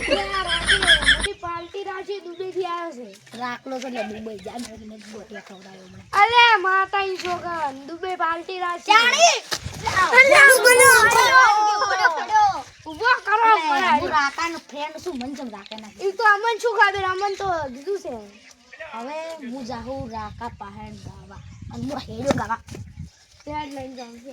મોટી પાર્ટી રાખી દુબઈ થી આવ્યો છે. રાખલો છે એટલે દુબઈ જાય ને બોટિયા ખવડાવ્યો મને. અલે માતા ઈ છોકરા દુબઈ પાર્ટી રાખી. ચાણી ઊભો કરો હું રાકાનો ફ્રેન્ડ છું મન ચમ રાકે ના. ઈ તો અમન શું ખબર અમન તો કીધું છે. હવે હું જાઉં રાકા પહાડ ગાવા. અને હું હેડો ગાવા. લઈને જાઉં છે.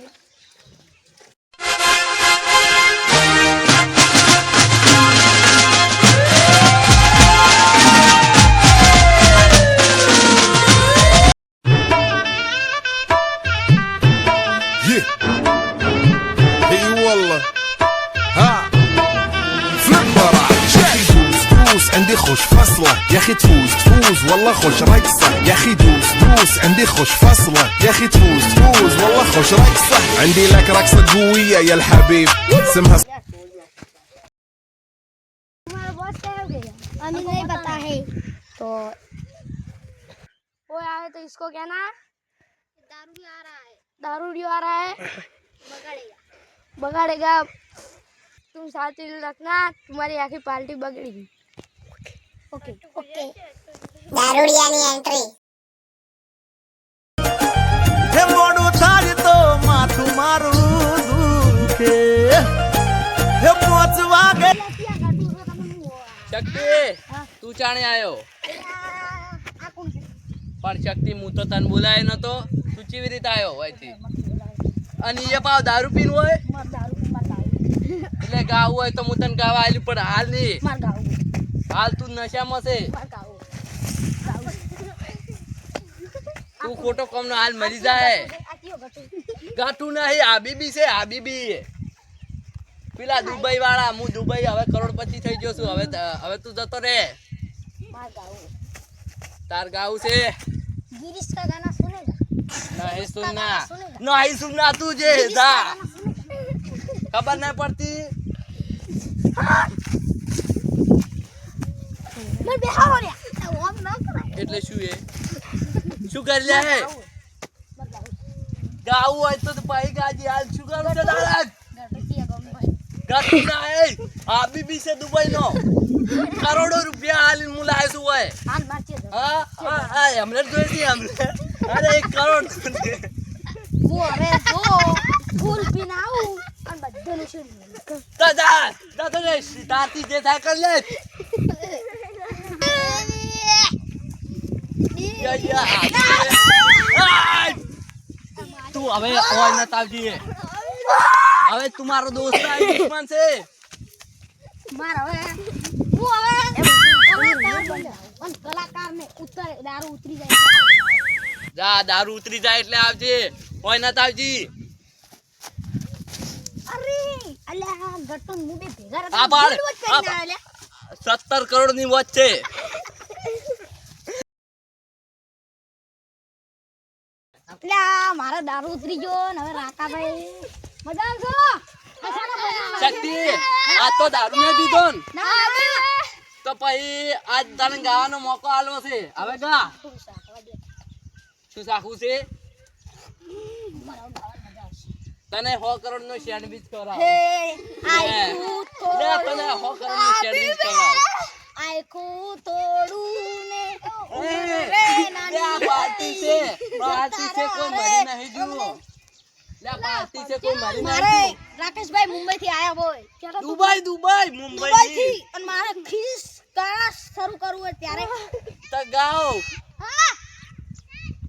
خوش فصله يا اخي تفوز تفوز والله خوش رقصه يا اخي دوس دوس عندي خوش فصله يا اخي تفوز تفوز والله خوش رقصه عندي لك رقصه قويه يا الحبيب اسمها तुम्हारा बॉस क्या हो गया हमें नहीं पता है तो वो आए तो इसको कहना दारू आ रहा है दारू आ रहा है बगड़ेगा बगाड़ेगा तुम साथ ही रखना तुम्हारी आखिर पार्टी बगड़ेगी ઓકે ઓકે. દારૂડિયાની એન્ટ્રી તું ચાણે આવ્યો પણ શક્તિ હું તો તને બોલાય નતો. તું કેવી રીતે આવ્યો હોયથી અને એ પાવ દારૂ પીન હોય? એટલે ગાવું હોય તો હું તને ગાવા આવેલું પણ હાલ નહીં. હાલ તું નશામાં છે. તું ખોટો કમનો હાલ મરી જાય. ગાઠું નહીં આ બીબી છે આ બીબી પેલા દુબઈ વાળા હું દુબઈ હવે કરોડપતિ થઈ ગયો છું. હવે હવે તું જતો રે. તાર ગાઉ છે. ગિરીશ કા ગાના સુનેગા નહીં, સુનના. નહીં, સુનના, તું જે, જા. ખબર નહીં પડતી? ને શું એ? શું કરી લે હે? ગાવું હોય તો ભાઈ ગાજી. હાલ શું કરું છે દાદા ઘટી ના હે. આબી બી છે દુબઈ નો કરોડો રૂપિયા હાલ હું લાવ્યો છું હોય હા હા હમણે જોઈ હતી હમણે અરે એક કરોડ ફૂલ પીને આવું અને બધું શું દાદા દાદા તારથી જે થાય કરી લે. તું હવે અવાજ ના તાવજી. હવે તું મારો દોસ્ત દુશ્મન છે. માર હવે. હું હવે કલાકાર બન્યો. અને કલાકાર ને ઉતર દારૂ ઉતરી જાય. જા દારૂ ઉતરી જાય એટલે આવજે. ઓય ન તાવજી. અરે અલ્યા ગટન મુબે ભેગા આ બાળ, ગુડવત આ કરીને બાળ. આવેલા. સત્તર કરોડની વોચ છે મારો દારૂ ઉતરી ગયો ને હવે રાકાભાઈ. મજા છો? શક્તિ આ તો દારૂ ને. પીધો ને તો પછી આજ તને ગાવાનો મોકો આલવો છે. હવે ગા. શું સાખું છે? આવશે. તને સો કરોડ નો સેન્ડવિચ કરાવ. હે તને સો કરોડ નો સેન્ડવિચ કરાવ. આખું તોડું ને આ પાર્ટી છે. પાર્ટી છે કોઈ મરી નહીં જુઓ. પાર્ટી છે કોઈ મરી મારે રાકેશભાઈ મુંબઈ થી આયા હોય. દુબઈ દુબઈ મુંબઈ થી અને મારે ખીસ કાણા શરૂ કરવું હોય ત્યારે. તો ગાઓ.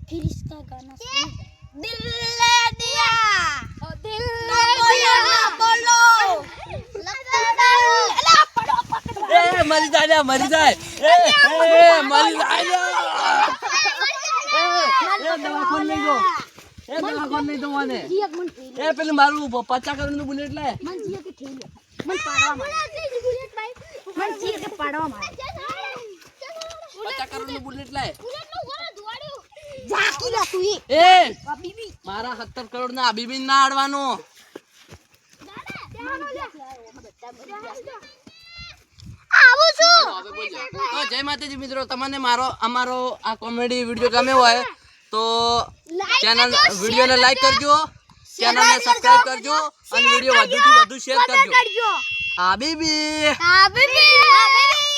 ખીસ કા ગાના દિલ લે દિયા. દિલ લે દિયા. બોલો. અલા પડો પકડો એ મરી જાય મરી જાય. મરી જાય દવાખાને લઈ ગયો. એ દવાખાને લઈ દો મને જીયક મન ઠેલી એ પેલું મારું પચાસ કરોડ બુલેટ લે. મન જીયક કે ઠેલી મન પાડવા માંડે. મન જીયક કે પાડવા માંડે. પચાસ કરોડ બુલેટ લે. ઝાકી લે તું એ! બીબી. મારા સત્તર કરોડ ના બીબી ના આડવાનો. આવું છું. તો જય માતાજી મિત્રો તમને મારો અમારો આ કોમેડી વીડિયો ગમ્યો હોય તો ચેનલ વિડીયોને લાઈક કરજો. ચેનલને સબસ્ક્રાઇબ કરજો અને વીડિયો વધુથી વધુ શેર કરજો. હાબીબી હાબીબી હાબીબી